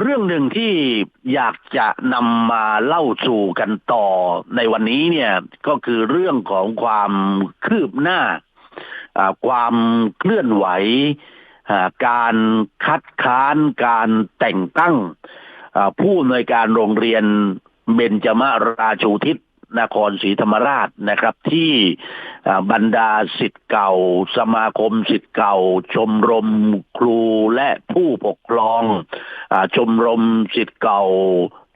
เรื่องหนึ่งที่อยากจะนำมาเล่าสู่กันต่อในวันนี้เนี่ยก็คือเรื่องของความคืบหน้า ความเคลื่อนไหว การคัดค้านการแต่งตั้ง ผู้อำนวยการโรงเรียนเบญจมาราชูทิศ นครศรีธรรมราชนะครับ ที่บรรดาสิทธิ์เก่า สมาคมสิทธิ์เก่า ชมรมครูและผู้ปกครองอชมรมสิทธิ์เก่า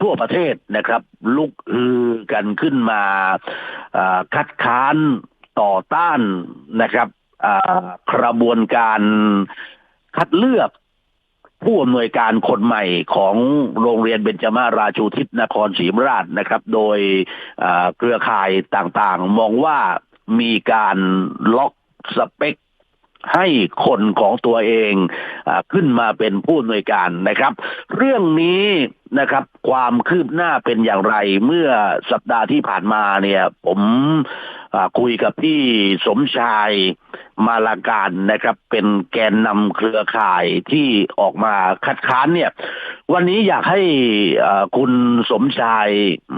ทั่วประเทศนะครับ ลุกฮือกันขึ้นมาคัดค้านต่อต้านนะครับกระบวนการคัดเลือก ผู้อำนวยการคนใหม่ของโรงเรียนเบญจมาราชูทิศนครศรีธรรมราชนะครับ โดยเครือข่ายต่างๆ มองว่ามีการล็อกสเปค ให้คนของตัวเองอขึ้นมาเป็นผู้อำนวยการนะครับ เรื่องนี้นะครับ ความคืบหน้าเป็นอย่างไรเมื่อสัปดาห์ที่ผ่านมาเนี่ย ผมคุยกับพี่สมชายมาลาการนะครับ เป็นแกนนำเครือข่ายที่ออกมาคัดค้านเนี่ย วันนี้อยากให้คุณสมชาย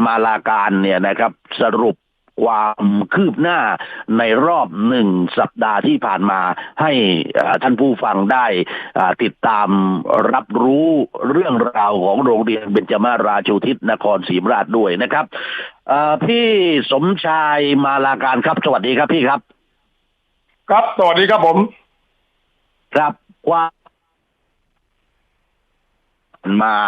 มาลาการเนี่ยนะครับ สรุป ความคืบหน้าในรอบหนึ่งสัปดาห์ที่ผ่านมาให้อ่าท่านผู้ฟังได้อ่าติดตามรับรู้เรื่องราวของโรงเรียนเบญจมาราชูทิศนครศรีธรรมราชด้วยนะครับอ่าพี่สมชายมาลาการครับ สวัสดีครับพี่ครับ ครับสวัสดีครับผม ครับความมา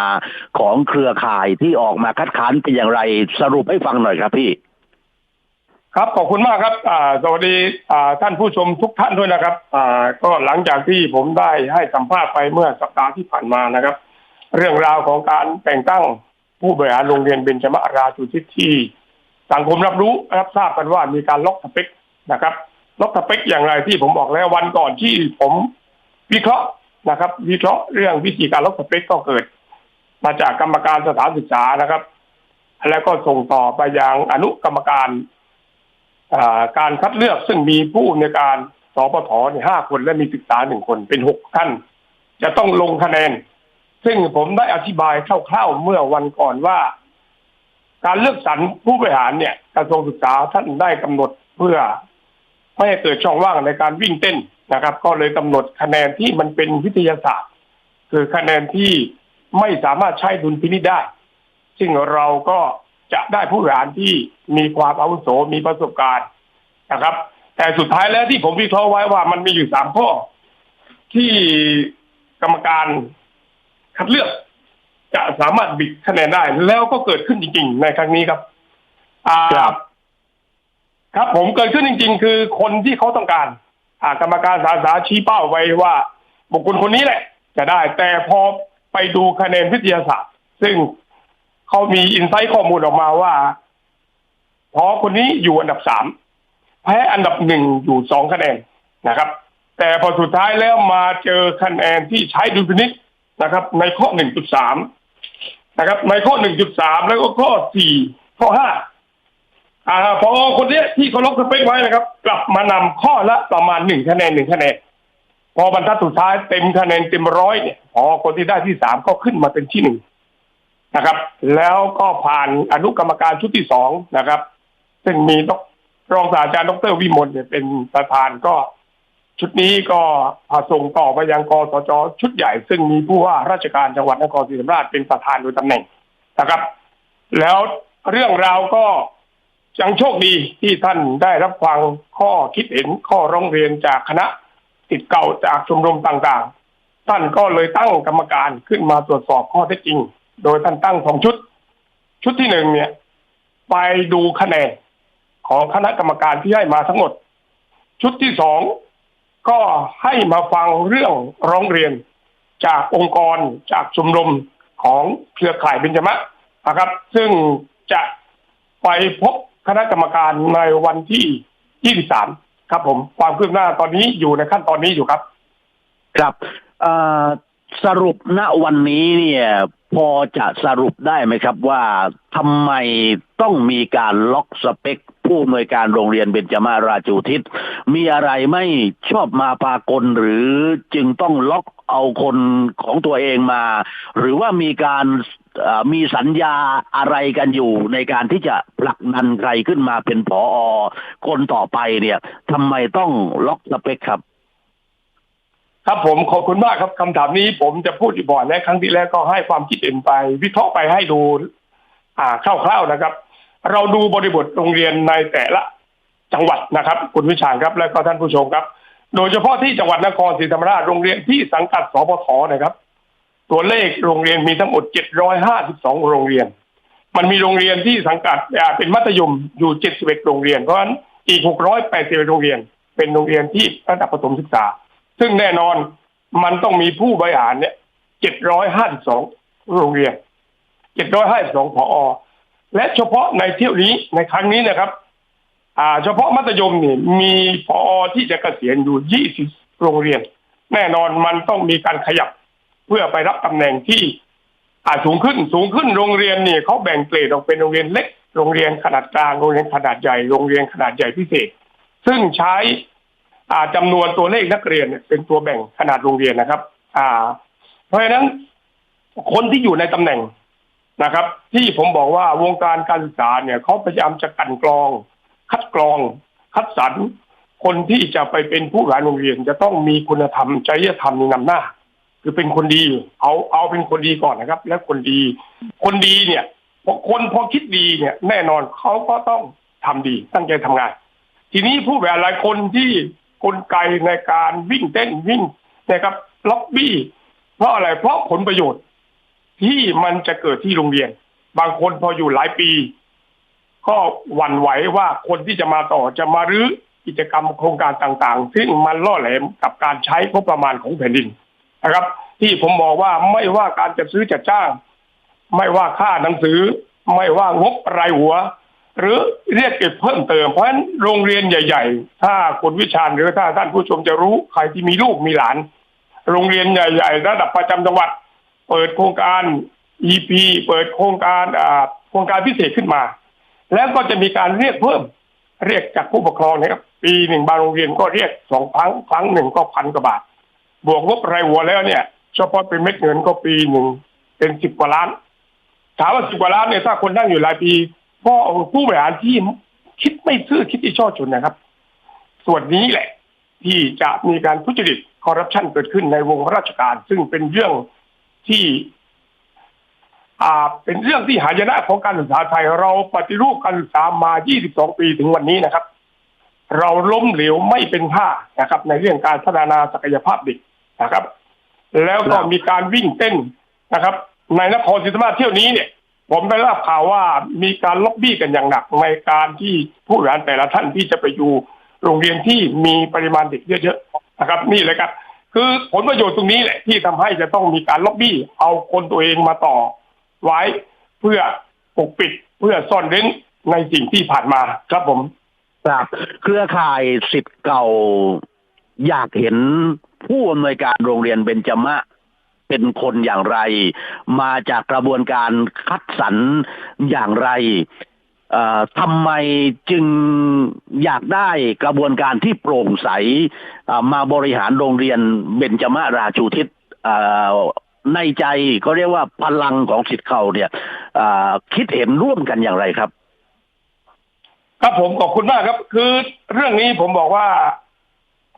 ของเครือข่ายที่ออกมาคัดค้านเป็นอย่างไรสรุปให้ฟังหน่อยครับพี่ ครับขอบคุณมากครับอ่าสวัสดีอ่าท่านผู้ชมทุกท่านด้วยนะครับอ่าก็หลังจากที่ผมได้ให้สัมภาษณ์ไปเมื่อสัปดาห์ที่ผ่านมานะครับ เรื่องราวของการแต่งตั้งผู้บริหารโรงเรียนเบญจมาราชูทิศที่สังคมรับรู้รับทราบกันว่ามีการล็อกสเปคนะครับ ล็อกสเปคอย่างไรที่ผมบอกแล้ววันก่อนที่ผมวิเคราะห์นะครับ วิเคราะห์เรื่องวิธีการล็อกสเปคก็เกิด มาจากกรรมการสถานศึกษานะครับ แล้วก็ส่งต่อไปยังอนุกรรมการ การคัดเลือกซึ่งมีผู้ในการสปทเนี่ยห้าคนและมีศึกษาหนึ่งคนเป็นหกท่าน จะต้องลงคะแนน ซึ่งผมได้อธิบายคร่าวๆเมื่อวันก่อนว่า การเลือกสรรผู้บริหารเนี่ยกระทรวงศึกษาท่านได้กำหนดเพื่อไม่ให้เกิดช่องว่างในการวิ่งเต้นนะครับ ก็เลยกำหนดคะแนนที่มันเป็นวิทยาศาสตร์ คือคะแนนที่ไม่สามารถใช้ดุลพินิจได้ ซึ่งเราก็ จะได้ผู้บริหารที่มีความอาวุโสมีประสบการณ์นะครับ แต่สุดท้ายแล้วที่ผมวิเคราะห์ไว้ว่ามันมีอยู่สามข้อ ที่กรรมการคัดเลือกจะสามารถบิดคะแนนได้ แล้วก็เกิดขึ้นจริง ๆ ในครั้งนี้ครับอ่าครับ ครับผมเกิดขึ้นจริง ๆ คือคนที่เขาต้องการ อ่ากรรมการสาขาชี้เป้าไว้ว่า บุคคลคนนี้แหละ จะได้แต่พอไปดูคะแนนวิทยาศาสตร์ ซึ่ง เขามีอินไซต์ข้อมูลออกมาว่าพอคนนี้อยู่อันดับสามแพ้อันดับหนึ่งอยู่สองคะแนนนะครับ แต่พอสุดท้ายแล้วมาเจอคะแนนที่ใช้ดุลพินิจนะครับ ในข้อหนึ่งจุดสามนะครับ ในข้อหนึ่งจุดสามแล้วก็ข้อสี่ข้อห้าอ่าพอคนเนี้ยที่เขาล็อกสเปคไว้นะครับ กลับมานำข้อละประมาณหนึ่งคะแนนหนึ่งคะแนนพอบรรทัดสุดท้ายเต็มคะแนนเต็มร้อยเนี่ยพอคนที่ได้ที่สามก็ขึ้นมาเป็นที่หนึ่ง นะครับ แล้วก็ผ่านอนุกรรมการชุดที่สองนะครับ ซึ่งมีรองศาสตราจารย์ดรวิมลเนี่ยเป็นประธานก็ ชุดนี้ก็พาส่งต่อไปยังกสจชุดใหญ่ ซึ่งมีผู้ว่าราชการจังหวัดนครศรีธรรมราชเป็นประธานโดยตำแหน่งนะครับ แล้วเรื่องราวก็ยังโชคดีที่ท่านได้รับฟังข้อคิดเห็นข้อร้องเรียนจากคณะติดเก่าจากชมรมต่างๆ ท่านก็เลยตั้งกรรมการขึ้นมาตรวจสอบข้อเท็จจริง โดยท่านตั้งสองชุด ชุดที่หนึ่งเนี่ย ไปดูคะแนนของคณะกรรมการที่ให้มาทั้งหมด ชุดที่สองก็ให้มาฟังเรื่องร้องเรียนจากองค์กรจากชมรมของเครือข่ายเบญจมะนะครับ ซึ่งจะไปพบคณะกรรมการในวันที่ 23 ครับผมความคืบหน้าตอนนี้อยู่ในขั้นตอนนี้อยู่ครับ ครับสรุปณวันนี้เนี่ย พอจะสรุปได้ไหมครับว่าทำไมต้องมีการล็อกสเปค ผู้อำนวยการโรงเรียนเบญจมาราชูทิศ มีอะไรไม่ชอบมาปากลหรือจึงต้องล็อกเอาคนของตัวเองมา หรือว่ามีการมีสัญญาอะไรกันอยู่ในการที่จะผลักดันใครขึ้นมาเป็นผออคนต่อไปเนี่ยทำไมต้องล็อกสเปคครับ ครับผมขอบคุณมากครับคำถามนี้ผมจะพูดอยู่บ่อยและครั้งที่แล้วก็ให้ความคิดเห็นไป วิเคราะห์ไปให้ดู อ่าคร่าวๆนะครับ เราดูบริบทโรงเรียนในแต่ละจังหวัดนะครับ คุณวิชาญครับ และก็ท่านผู้ชมครับ โดยเฉพาะที่จังหวัดนครศรีธรรมราชโรงเรียนที่สังกัดสพทนะครับ ตัวเลขโรงเรียนมีทั้งหมด 752 โรงเรียน มันมีโรงเรียนที่สังกัดเป็นมัธยมอยู่ 71 โรงเรียน เพราะฉะนั้นอีก 681 โรงเรียน เป็นโรงเรียนที่ระดับประถมศึกษา ซึ่งแน่นอนมันต้องมีผู้บริหารเนี่ย752โรงเรียน752ผอและเฉพาะในเที่ยวนี้ในครั้งนี้นะครับ อ่า เฉพาะมัธยมนี่มีผอที่จะเกษียณอยู่20โรงเรียน แน่นอนมันต้องมีการขยับเพื่อไปรับตำแหน่งที่อาสูงขึ้นสูงขึ้นโรงเรียนนี่เขาแบ่งเกรดออกเป็นโรงเรียนเล็ก โรงเรียนขนาดกลางโรงเรียนขนาดใหญ่ โรงเรียนขนาดใหญ่พิเศษ ซึ่งใช้ อ่าจำนวนตัวเลขนักเรียนเนี่ยเป็นตัวแบ่งขนาดโรงเรียนนะครับ อ่า เพราะฉะนั้นคนที่อยู่ในตำแหน่งนะครับ ที่ผมบอกว่าวงการการศึกษาเนี่ยเขาพยายามจะกันกรอง คัดกรอง คัดสรรคนที่จะไปเป็นผู้บริหารโรงเรียน จะต้องมีคุณธรรมจริยธรรมนำหน้า คือเป็นคนดี เอาเอาเป็นคนดีก่อนนะครับ และคนดี คนดีเนี่ยพอคนพอคิดดีเนี่ย แน่นอนเขาก็ต้องทำดีตั้งใจทำงาน ทีนี้ผู้บริหารหลายคนที่ กลไกในการวิ่งเต้นวิ่งนะครับล็อบบี้ เพราะอะไรเพราะผลประโยชน์ ที่มันจะเกิดที่โรงเรียน บางคนพออยู่หลายปี ก็หวั่นไหวว่าคนที่จะมาต่อจะมารื้อกิจกรรมโครงการต่างๆ ซึ่งมันล่อแหลมกับการใช้งบประมาณของแผ่นดินนะครับ ที่ผมบอกว่าไม่ว่าการจัดซื้อจัดจ้าง ไม่ว่าค่าหนังสือ ไม่ว่างบรายหัว หรือเรียกเก็บเพิ่มเติมเพราะฉะนั้นโรงเรียนใหญ่ ๆ ถ้าคุณวิชาญหรือถ้าท่านผู้ชมจะรู้ใครที่มีลูกมีหลาน โรงเรียนใหญ่ ๆ ระดับประจำจังหวัด เปิดโครงการ EP เปิดโครงการอ่าโครงการพิเศษขึ้นมา แล้วก็จะมีการเรียกเพิ่ม เรียกจากผู้ปกครองนะครับปีหนึ่งบางโรงเรียนก็เรียกสองครั้งครั้งหนึ่งก็พันกว่าบาท บวกงบรายหัวแล้วเนี่ยเฉพาะเป็นเม็ดเงินก็ปีหนึ่งเป็นสิบกว่าล้าน ถามว่าสิบกว่าล้านเนี่ยถ้าคนนั่งอยู่หลายปี ก็ผู้บริหารที่คิดไม่ซื่อคิดที่ชอบชนนะครับ ส่วนนี้แหละ ที่จะมีการทุจริตคอร์รัปชันเกิดขึ้นในวงราชการ ซึ่งเป็นเรื่องที่อ่าเป็นเรื่องที่หายนะของการศึกษาไทย เราปฏิรูปการศึกษามา 22 ปีถึงวันนี้นะครับ เราล้มเหลวไม่เป็นท่านะครับ ในเรื่องการพัฒนาศักยภาพเด็กนะครับ แล้วก็ครับมีการวิ่งเต้นนะครับ ในนครศรีธรรมราชเที่ยวนี้เนี่ย ผมได้รับข่าวว่ามีการล็อบบี้กันอย่างหนักในการที่ผู้บริหารแต่ละท่านที่จะไปอยู่โรงเรียนที่มีปริมาณเด็กเยอะๆนะครับ นี่เลยครับ คือผลประโยชน์ตรงนี้แหละที่ทำให้จะต้องมีการล็อบบี้เอาคนตัวเองมาต่อ ไว้เพื่อปกปิดเพื่อซ่อนเร้นในสิ่งที่ผ่านมาครับผมครับเครือข่ายสิทธิ์เก่า อยากเห็นผู้อำนวยการโรงเรียนเบญจมะ เป็นคนอย่างไร มาจากกระบวนการคัดสรรอย่างไรทำไมจึงอยากได้กระบวนการที่โปร่งใสมาบริหารโรงเรียนเบญจมะราชูทิศในใจก็เรียกว่าพลังของสิทธิ์เก่าเนี่ยคิดเห็นร่วมกันอย่างไรครับ ครับผมขอบคุณมากครับ คือเรื่องนี้ผมบอกว่า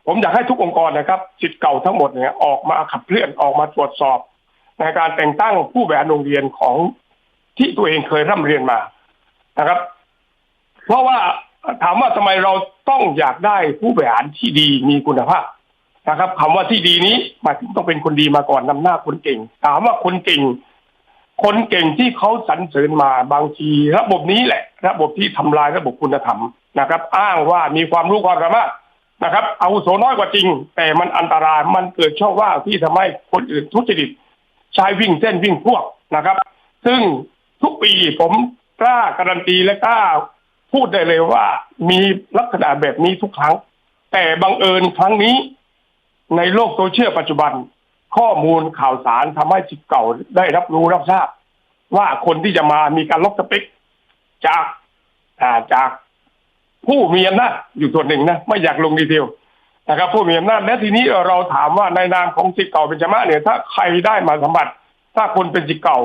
ผมอยากให้ทุกองค์กรนะครับสิทธิ์เก่าทั้งหมดเนี่ยออกมาขับเคลื่อนออกมาตรวจสอบ ในการแต่งตั้งผู้บริหารโรงเรียนของที่ตัวเองเคยร่ำเรียนมานะครับ เพราะว่าถามว่าทำไมเราต้องอยากได้ผู้บริหารที่ดีมีคุณภาพนะครับคำว่าที่ดีนี้หมายถึงต้องเป็นคนดีมาก่อนนำหน้าคนเก่ง ถามว่าคนเก่ง คนเก่งที่เขาสรรเสริญมาบางทีระบบนี้แหละ ระบบที่ทำลายระบบคุณธรรมนะครับ อ้างว่ามีความรู้ความสามารถ นะครับอาวุโสน้อยกว่าจริง แต่มันอันตรายมันเกิดช่องว่างที่ทำให้คนอื่นทุจริตใช้วิ่งเส้นวิ่งพวกนะครับ ซึ่งทุกปีผมกล้าการันตีและกล้าพูดได้เลยว่ามีลักษณะแบบนี้ทุกครั้ง แต่บังเอิญครั้งนี้ ในโลกโซเชียลปัจจุบัน ข้อมูลข่าวสารทำให้สิทธิ์เก่าได้รับรู้รับทราบ ว่าคนที่จะมามีการล็อกสเปคจากจาก ผู้มีอำนาจอยู่ส่วนหนึ่งนะไม่อยากลงดีเทลนะครับ ผู้มีอำนาจและทีนี้เราถามว่าในนามของสิทธิ์เก่าเป็นจมะเนี่ยถ้าใครได้มาสมผัสถ้าคนเป็นสิทธิ์เก่า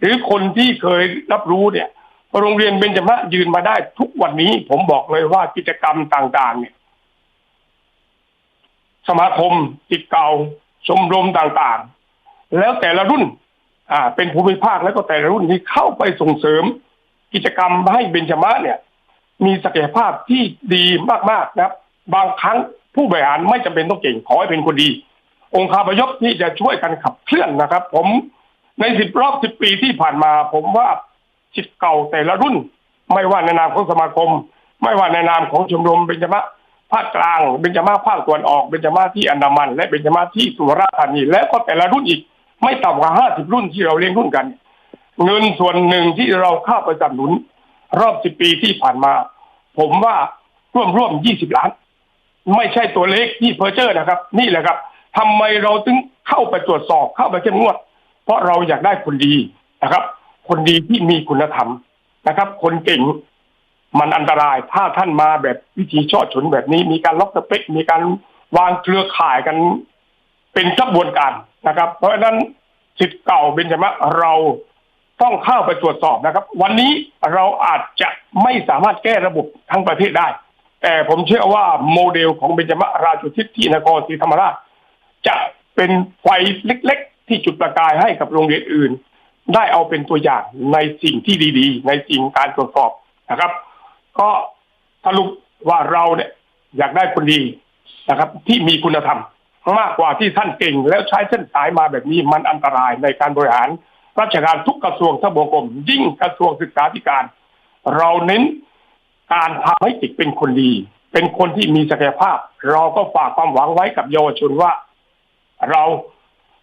หรือคนที่เคยรับรู้เนี่ยโรงเรียนเบญจมะยืนมาได้ทุกวันนี้ผมบอกเลยว่ากิจกรรมต่าง ๆ เนี่ย สมาคมจิตเก่าชมรมต่างๆ แล้วแต่ละรุ่น อ่า เป็นภูมิภาคแล้วก็แต่ละรุ่นที่เข้าไปส่งเสริม กิจกรรมให้เบญจมะเนี่ย มีศักยภาพที่ดีมากๆนะครับ บางครั้งผู้บริหารไม่จำเป็นต้องเก่งขอให้เป็นคนดี องค์คาพยพที่จะช่วยกันขับเคลื่อนนะครับ ผมในสิบรอบสิบปีที่ผ่านมา ผมว่าจิตเก่าแต่ละรุ่น ไม่ว่าในนามของสมาคม ไม่ว่าในนามของชมรมเบญจมะภาคกลางเบญจมาภาคตะวันออกเบญจมาที่อันดามัน และเบญจมาที่สุราษฎร์ธานีและก็แต่ละรุ่นอีก ไม่ต่ำกว่าห้าสิบรุ่นที่เราเลี้ยงรุ่นกัน เงินส่วนหนึ่งที่เราเข้าไปสนับสนุน รอบสิบปีที่ผ่านมา ผมว่าร่วมร่วมยี่สิบล้าน ไม่ใช่ตัวเลขที่เพอร์เจอร์นะครับ นี่แหละครับทำไมเราถึงเข้าไปตรวจสอบเข้าไปเข้มงวด เพราะเราอยากได้คนดีนะครับ คนดีที่มีคุณธรรมนะครับ คนเก่งมันอันตรายถ้าท่านมาแบบวิธีช่อฉนแบบนี้ มีการล็อกสเปค มีการวางเครือข่ายกัน เป็นกระบวนการนะครับ เพราะฉะนั้นสิทธิ์เก่าเบญจมะเรา ต้องเข้าไปตรวจสอบนะครับ วันนี้เราอาจจะไม่สามารถแก้ระบบทั้งประเทศได้ แต่ผมเชื่อว่าโมเดลของเบญจมะราชุทิศที่นครศรีธรรมราช จะเป็นไฟเล็ก ๆ ที่จุดประกายให้กับโรงเรียนอื่น ได้เอาเป็นตัวอย่างในสิ่งที่ดี ๆ ในสิ่งการตรวจสอบนะครับ ก็สรุปว่าเราเนี่ยอยากได้คนดีนะครับ ที่มีคุณธรรมมากกว่าที่ท่านเก่งแล้วใช้เส้นสายมาแบบนี้มันอันตรายในการบริหาร ราชการทุกกระทรวงทบวงกรมยิ่งกระทรวงศึกษาธิการ เราเน้นการทำให้เด็กเป็นคนดี เป็นคนที่มีศักยภาพ เราก็ฝากความหวังไว้กับเยาวชนว่า เรา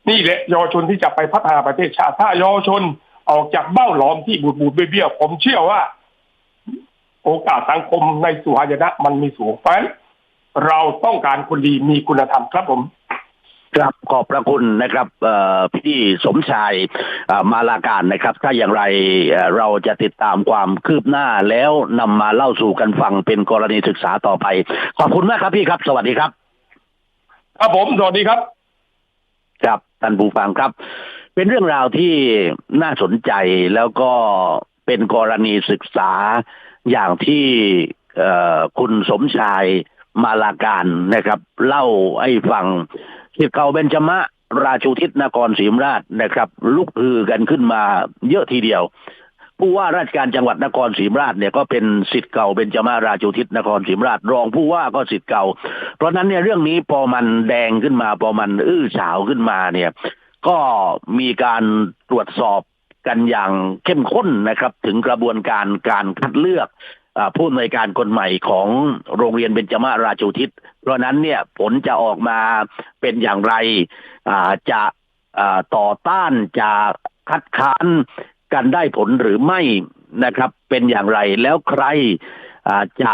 นี่แหละเยาวชนที่จะไปพัฒนาประเทศชาติถ้าเยาวชนออกจากเบ้าหลอมที่บูดบูดเบี้ยวผมเชื่อว่า โอกาสสังคมในสุหายนะมันมีสูงเพราะเราต้องการคนดีมีคุณธรรมครับผม ครับขอบพระคุณนะครับเอ่อพี่สมชายเอ่อมาลาการนะครับ ถ้าอย่างไรเอ่อเราจะติดตามความคืบหน้าแล้วนำมาเล่าสู่กันฟังเป็นกรณีศึกษาต่อไป ขอบคุณมากครับพี่ครับ สวัสดีครับ ครับผม สวัสดีครับ ครับท่านผู้ฟังครับ เป็นเรื่องราวที่น่าสนใจแล้วก็เป็นกรณีศึกษาอย่างที่เอ่อคุณสมชายมาลาการนะครับ เล่าให้ฟัง ที่เก่าเบญจมะ ราชูทิศนครศรีธรรมราชนะครับ ลุกฮือกันขึ้นมาเยอะทีเดียว ผู้ว่าราชการจังหวัดนครศรีธรรมราชเนี่ยก็เป็นสิทธิ์เก่าเบญจมาราชูทิศนครศรีธรรมราชรองผู้ว่าก็สิทธิ์เก่า เพราะนั้นเนี่ยเรื่องนี้พอมันแดงขึ้นมาพอมันอื้อฉาวขึ้นมาเนี่ย ก็มีการตรวจสอบกันอย่างเข้มข้นนะครับ ถึงกระบวนการการคัดเลือก ผู้อำนวยการคนใหม่ของโรงเรียนเบญจมาราชูทิศ เพราะนั้นเนี่ยผลจะออกมาเป็นอย่างไรจะต่อต้านจะคัดค้านกันได้ผลหรือไม่นะครับ เป็นอย่างไรแล้วใครจะ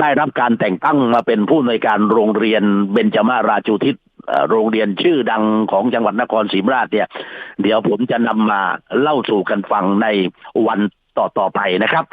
ได้รับการแต่งตั้งมาเป็นผู้อำนวยการโรงเรียนเบญจมาราชูทิศโรงเรียนชื่อดังของจังหวัดนครศรีธรรมราชเนี่ย เดี๋ยวผมจะนำมาเล่าสู่กันฟังในวันต่อ ๆ ไปนะครับ